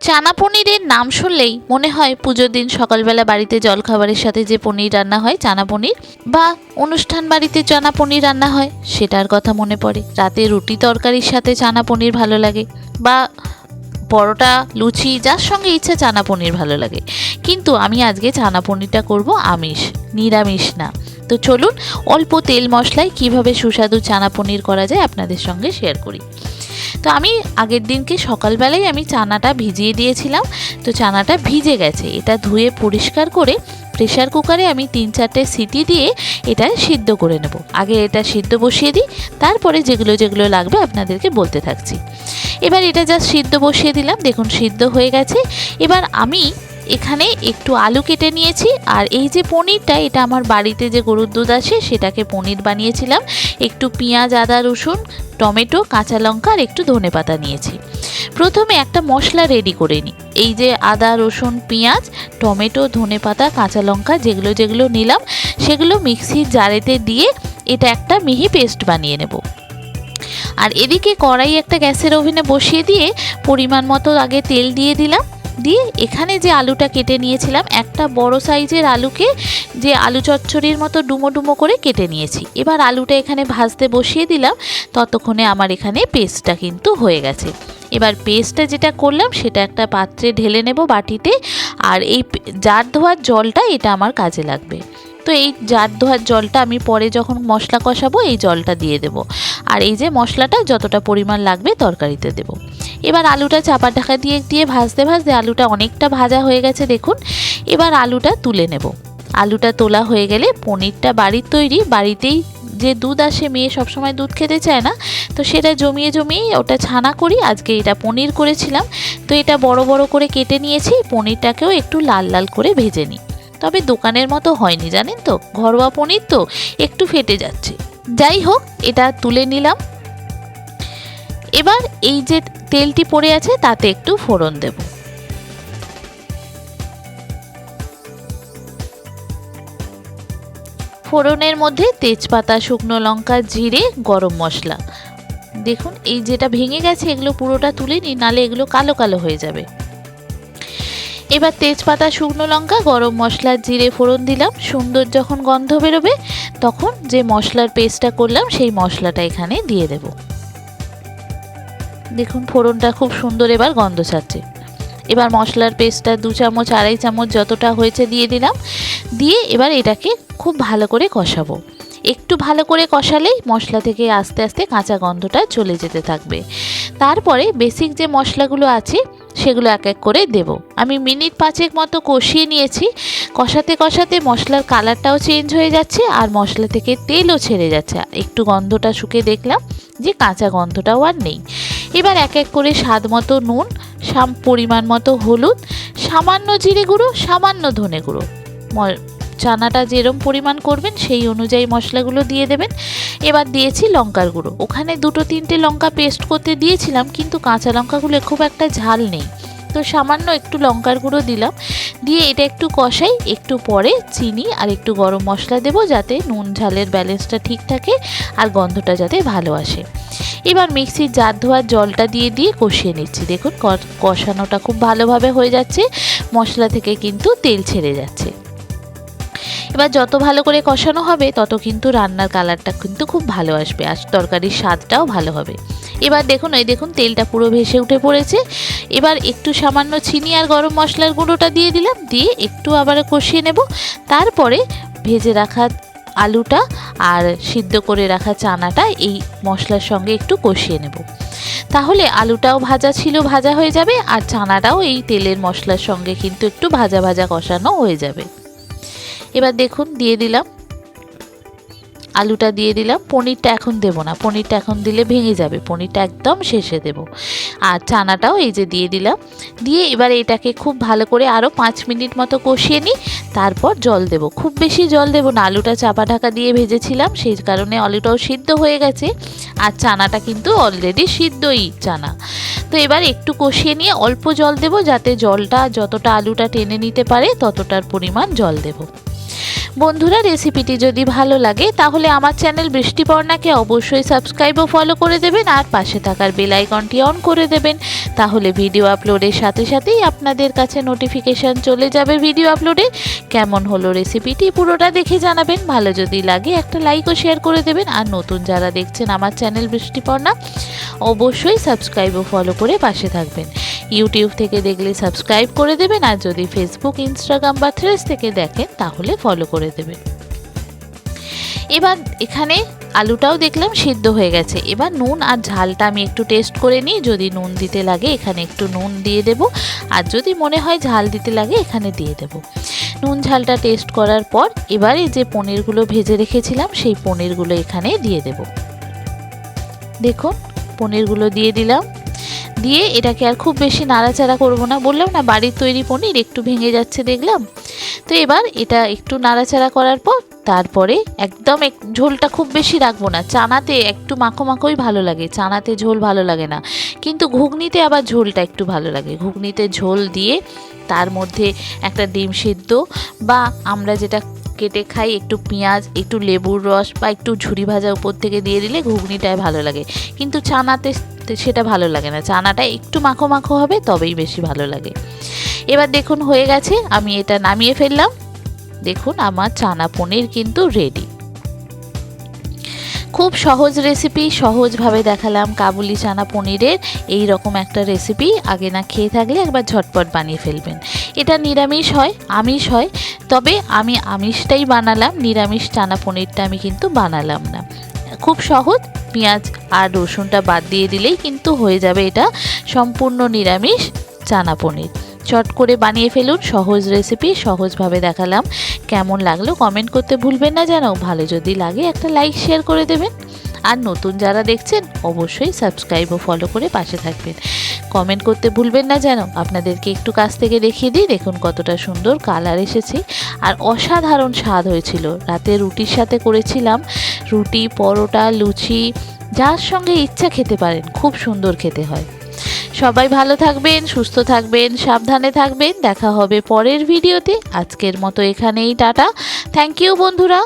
চানা পনিরের নাম শুনলেই মনে হয় পুজোর দিন সকালবেলা বাড়িতে জলখাবারের সাথে যে পনির রান্না হয় চানা পনির বা অনুষ্ঠান বাড়িতে চানা পনির রান্না হয়, সেটার কথা মনে পড়ে। রাতে রুটি তরকারির সাথে চানা পনির ভালো লাগে, বা পরোটা, লুচি, যার সঙ্গে ইচ্ছা চানা পনির ভালো লাগে। কিন্তু আমি আজকে চানা পনিরটা করব আমিষ, নিরামিষ না। তো চলুন অল্প তেল মশলায় কীভাবে সুস্বাদু চানা পনির করা যায় আপনাদের সঙ্গে শেয়ার করি। তো আমি আগের দিনকে সকালবেলাই আমি চানাটা ভিজিয়ে দিয়েছিলাম। তো চানাটা ভিজে গেছে। এটা ধুয়ে পরিষ্কার করে প্রেশার কুকারে আমি তিন চারটে সিটি দিয়ে এটা সিদ্ধ করে নেব। আগে এটা সিদ্ধ বসিয়ে দিই, তারপরে যেগুলো যেগুলো লাগবে আপনাদেরকে বলতে থাকছি। এবার এটা জাস্ট সিদ্ধ বসিয়ে দিলাম। দেখুন সিদ্ধ হয়ে গেছে। এবার আমি এখানে একটু আলু কেটে নিয়েছি, আর এই যে পনিরটা, এটা আমার বাড়িতে যে গরুর দুধ আছে সেটাকে পনির বানিয়েছিলাম। একটু পেঁয়াজ, আদা, রসুন, টমেটো, কাঁচা লঙ্কা, আর একটু ধনে পাতা নিয়েছি। প্রথমে একটা মশলা রেডি করে নিই এই যে আদা, রসুন, পেঁয়াজ, টমেটো, ধনে পাতা, কাঁচা লঙ্কা, যেগুলো যেগুলো নিলাম, সেগুলো মিক্সির জারেতে দিয়ে এটা একটা মিহি পেস্ট বানিয়ে নেব। আর এদিকে কড়াই একটা গ্যাসের ওভেনে বসিয়ে দিয়ে পরিমাণ মতো আগে তেল দিয়ে দিলাম। দিয়ে এখানে যে আলুটা কেটে নিয়েছিলাম, একটা বড় সাইজের আলুকে যে আলু চচ্চড়ির মতো ডুমো ডুমো করে কেটে নিয়েছি। এবার আলুটা এখানে ভাজতে বসিয়ে দিলাম, ততক্ষণে আমার এখানে পেস্টটা কিন্তু হয়ে গেছে। এবার পেস্টটা যেটা করলাম, সেটা একটা পাত্রে ঢেলে নেব বাটিতে, আর এই জার ধোয়ার জলটা এটা আমার কাজে লাগবে। তো এই জার ধোয়ার জলটা আমি পরে যখন মশলা কষাবো, এই জলটা দিয়ে দেব। আর এই যে মশলাটা, যতটা পরিমাণ লাগবে তরকারিতে দেব। এবার আলুটা চাপা ঢাকা দিয়ে দিয়ে ভাজতে ভাজতে আলুটা অনেকটা ভাজা হয়ে গেছে দেখুন। এবার আলুটা তুলে নেব। আলুটা তোলা হয়ে গেলে পনিরটা বাড়ির তৈরি। বাড়িতেই যে দুধ আসে, মেয়ে সবসময় দুধ খেতে চায় না। তো সেটা জমিয়ে জমিয়ে ওটা ছানা করি। আজকে এটা পনির করেছিলাম। তো এটা বড় বড় করে কেটে নিয়েছি। পনিরটাকেও একটু লাল লাল করে ভেজে নিই। তবে দোকানের মতো হয়নি, জানেন তো? ঘরোয়া পনির তো একটু ফেটে যাচ্ছে। যাই হোক, এটা তুলে নিলাম। এবার এই যে তেলটি পড়ে আছে, তাতে একটু ফোড়ন দেব। ফোড়নের মধ্যে তেজপাতা, শুকনো লঙ্কা, জিরে, গরম মশলা। দেখুন, এই যেটা ভেঙে গেছে, এগুলো পুরোটা তুলে নিই নালে এগুলো কালো কালো হয়ে যাবে। এবার তেজপাতা, শুকনো লঙ্কা, গরম মশলা জিরে ফোড়ন দিলাম। সুন্দর যখন গন্ধ বেরোবে, তখন যে মশলার পেস্টটা করলাম, সেই মশলাটা এখানে দিয়ে দেব। দেখুন, ফোড়নটা খুব সুন্দর এবার গন্ধ ছাড়ছে। এবার মশলার পেস্টটা দু চামচ, আড়াই চামচ যতটা হয়েছে দিয়ে দিলাম। দিয়ে এবার এটাকে খুব ভালো করে কষাবো। একটু ভালো করে কষালেই মশলা থেকে আস্তে আস্তে কাঁচা গন্ধটা চলে যেতে থাকবে। তারপরে বেসিক যে মশলাগুলো আছে সেগুলো এক এক করে দেব। আমি মিনিট পাঁচেক মতো কষিয়ে নিয়েছি। কষাতে কষাতে মশলার কালারটাও চেঞ্জ হয়ে যাচ্ছে আর মশলা থেকে তেলও ছেড়ে যাচ্ছে। একটু গন্ধটা শুকে দেখলাম যে কাঁচা গন্ধটাও আর নেই। এবার এক এক করে স্বাদ মতো নুন, সাম, পরিমাণ মতো হলুদ, সামান্য জিরে গুঁড়ো, সামান্য ধনে গুঁড়ো। চানাটা যেরম পরিমাণ করবেন, সেই অনুযায়ী মশলাগুলো দিয়ে দেবেন। এবার দিয়েছি লঙ্কার গুঁড়ো। ওখানে দুটো তিনটে লঙ্কা পেস্ট করতে দিয়েছিলাম, কিন্তু কাঁচা লঙ্কাগুলো খুব একটা ঝাল নেই। তো সামান্য একটু লঙ্কার গুঁড়ো দিলাম। দিয়ে এটা একটু কষাই, একটু পরে চিনি আর একটু গরম মশলা দেবো যাতে নুন ঝালের ব্যালেন্সটা ঠিক থাকে আর গন্ধটা যাতে ভালো আসে। এবার মিক্সির জার ধোয়ার জলটা দিয়ে দিয়ে কষিয়ে নিচ্ছি। দেখুন কষানোটা খুব ভালোভাবে হয়ে যাচ্ছে। মশলা থেকে কিন্তু তেল ছেড়ে যাচ্ছে। এবার যত ভালো করে কষানো হবে, তত কিন্তু রান্নার কালারটা কিন্তু খুব ভালো আসবে আর তরকারির স্বাদটাও ভালো হবে। এবার দেখুন, এই দেখুন, তেলটা পুরো ভেসে উঠে পড়েছে। এবার একটু সামান্য চিনি আর গরম মশলার গুঁড়োটা দিয়ে দিলাম, দিয়ে একটু আবার কষিয়ে নেব। তারপরে ভেজে রাখা আলুটা আর সিদ্ধ করে রাখা চানাটা এই মশলার সঙ্গে একটু কষিয়ে নেব। তাহলে আলুটাও ভাজা ছিল, ভাজা হয়ে যাবে, আর চানাটাও এই তেলের মশলার সঙ্গে কিন্তু একটু ভাজা ভাজা কষানো হয়ে যাবে। এবার দেখুন, দিয়ে দিলাম। আলুটা দিয়ে দিলাম। পনিরটা এখন দেবো না। পনিরটা এখন দিলে ভেঙে যাবে। পনিরটা একদম শেষে দেবো। আর চানাটাও এই যে দিয়ে দিলাম। দিয়ে এবার এটাকে খুব ভালো করে আরও পাঁচ মিনিট মতো কষিয়ে নিই। তারপর জল দেব। খুব বেশি জল দেবো না। আলুটা চাপা ঢাকা দিয়ে ভেজেছিলাম। সেই কারণে আলুটাও সিদ্ধ হয়ে গেছে। আর চানাটা কিন্তু অলরেডি সিদ্ধই চানা। তো এবার একটু কষিয়ে নিয়ে অল্প জল দেব। যাতে জলটা যতটা আলুটা টেনে নিতে পারে, ততটার পরিমাণ জল দেব। বন্ধুরা, রেসিপিটি যদি ভালো লাগে, তাহলে আমার চ্যানেল বৃষ্টিপর্ণাকে অবশ্যই সাবস্ক্রাইব ও ফলো করে দেবেন আর পাশে থাকার বেল আইকনটি অন করে দেবেন। তাহলে ভিডিও আপলোডের সাথে সাথেই আপনাদের কাছে নোটিফিকেশান চলে যাবে ভিডিও আপলোডে। কেমন হলো রেসিপিটি পুরোটা দেখে জানাবেন। ভালো যদি লাগে একটা লাইক ও শেয়ার করে দেবেন। আর নতুন যারা দেখছেন আমার চ্যানেল বৃষ্টিপর্ণা, অবশ্যই সাবস্ক্রাইব ও ফলো করে পাশে থাকবেন। ইউটিউব থেকে দেখলে সাবস্ক্রাইব করে দেবেন, আর যদি ফেসবুক ইনস্টাগ্রাম বা থ্রেস থেকে দেখেন, তাহলে ফলো করে দেবেন। এবার এখানে আলুটাও দেখলাম সিদ্ধ হয়ে গেছে। এবার নুন আর ঝালটা আমি একটু টেস্ট করে নিই। যদি নুন দিতে লাগে, এখানে একটু নুন দিয়ে দেব। আর যদি মনে হয় ঝাল দিতে লাগে, এখানে দিয়ে দেব। নুন ঝালটা টেস্ট করার পর এবারে যে পনিরগুলো ভেজে রেখেছিলাম, সেই পনিরগুলো এখানে দিয়ে দেব। দেখুন, পনিরগুলো দিয়ে দিলাম। দিয়ে এটাকে আর খুব বেশি নাড়াচাড়া করব না। বললাম না, বাড়ির তৈরি পনির একটু ভেঙে যাচ্ছে দেখলাম। তো এবার এটা একটু নাড়াচাড়া করার পর তারপরে একদম এক ঝোলটা খুব বেশি রাখব না। চানাতে একটু মাখো মাখোই ভালো লাগে। চানাতে ঝোল ভালো লাগে না। কিন্তু ঘুগনিতে আবার ঝোলটা একটু ভালো লাগে। ঘুগনিতে ঝোল দিয়ে তার মধ্যে একটা ডিম সিদ্ধ বা আমরা যেটা কেটে খাই একটু পেঁয়াজ, একটু লেবুর রস বা একটু ঝুরি ভাজা উপর থেকে দিয়ে দিলে ঘুগনিটায় ভালো লাগে। কিন্তু চানাতে সেটা ভালো লাগে না। চানাটা একটু মাখো মাখো হবে, তবেই বেশি ভালো লাগে। এবার দেখুন হয়ে গেছে, আমি এটা নামিয়ে ফেললাম। দেখুন আমার চানা পনির কিন্তু রেডি খুব সহজ রেসিপি সহজভাবে দেখালাম কাবুলি চানা পনিরের। এই রকম একটা রেসিপি আগে না খেয়ে থাকলে একবার ঝটপট বানিয়ে ফেলবেন। এটা নিরামিষ হয়, আমিষ হয়, তবে আমি আমিষটাই বানালাম, নিরামিষ চানা পনিরটা আমি কিন্তু বানালাম না। খুব সহজ পেঁয়াজ আর রসুনটা বাদ দিয়ে দিলেই কিন্তু হয়ে যাবে এটা সম্পূর্ণ নিরামিষ চানা পনির। চট করে বানিয়ে ফেলুন, সহজ রেসিপি সহজভাবে দেখালাম। কেমন লাগল কমেন্ট করতে ভুলবেন না যেন ভালো যদি লাগে একটা লাইক শেয়ার করে দেবেন। আর নতুন যারা দেখছেন, অবশ্যই সাবস্ক্রাইব ও ফলো করে পাশে থাকবেন। কমেন্ট করতে ভুলবেন না যেন। আপনাদেরকে একটু কাছ থেকে দেখিয়ে দিই, দেখুন কতটা সুন্দর কালার এসেছে। আর অসাধারণ স্বাদ হয়েছিল। রাতে রুটির সাথে করেছিলাম। রুটি, পরোটা, লুচি, যার সঙ্গে ইচ্ছা খেতে পারেন, খুব সুন্দর খেতে হয়। সবাই ভালো থাকবেন, সুস্থ থাকবেন, সাবধানে থাকবেন। দেখা হবে পরের ভিডিওতে আজকের মতো এখানেই, টাটা। থ্যাংক ইউ বন্ধুরা।